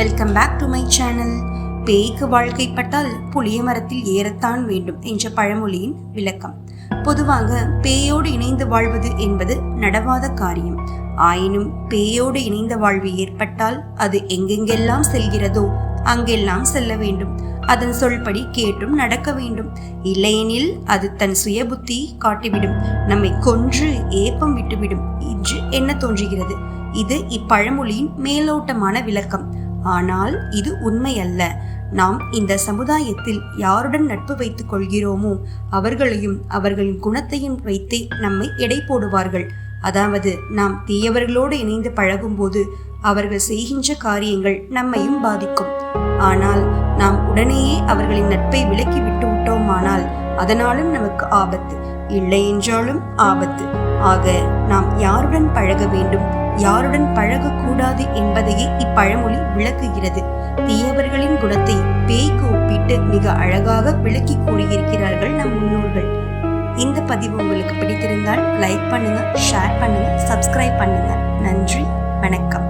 Welcome back to my channel பேய்க்கு வாழ்க்கைப்பட்டால் புளிய மரத்தில் ஏறத்தான் வேண்டும் என்ற பழமொழியின் விளக்கம். பொதுவாக பேயோடு இணைந்து வாழ்வது என்பது நடவாத காரியம். ஆயினும் பேயோடு இணைந்த வாழ்வு ஏற்பட்டால் அது எங்கெங்கெல்லாம் செல்கிறதோ அங்கெல்லாம் செல்ல வேண்டும். அதன் சொல்படி கேட்டும் நடக்க வேண்டும். இல்லையெனில் அது தன் சுயபுத்தி காட்டிவிடும். நம்மை கொன்று ஏப்பம் விட்டுவிடும் என்று என்ன தோன்றுகிறது? இது இப்பழமொழியின் மேலோட்டமான விளக்கம். ஆனால் இது உண்மையல்ல. நாம் இந்த சமுதாயத்தில் யாருடன் நட்பு வைத்துக் கொள்கிறோமோ அவர்களையும் அவர்களின் குணத்தையும் வைத்தே நம்மை எடை போடுவார்கள். அதாவது நாம் தீயவர்களோடு இணைந்து பழகும்போது அவர்கள் செய்கின்ற காரியங்கள் நம்மையும் பாதிக்கும். ஆனால் நாம் உடனேயே அவர்களின் நட்பை விலக்கி விட்டு விட்டோமானால் அதனாலும் நமக்கு ஆபத்து. இல்லை என்றாலும் ஆபத்து. ஆக நாம் யாருடன் பழக வேண்டும்? யாருடன் பழகக்கூடாது என்பதையே இப்பழமொழி விளக்குகிறது. தீயவர்களின் குணத்தை பேய்க்கு ஒப்பிட்டு மிக அழகாக விளக்கி கூறியிருக்கிறார்கள் நம் முன்னோர்கள். இந்த பதிவு உங்களுக்கு பிடித்திருந்தால் லைக் பண்ணுங்க ஷேர் பண்ணுங்க சப்ஸ்கிரைப் பண்ணுங்க. நன்றி வணக்கம்.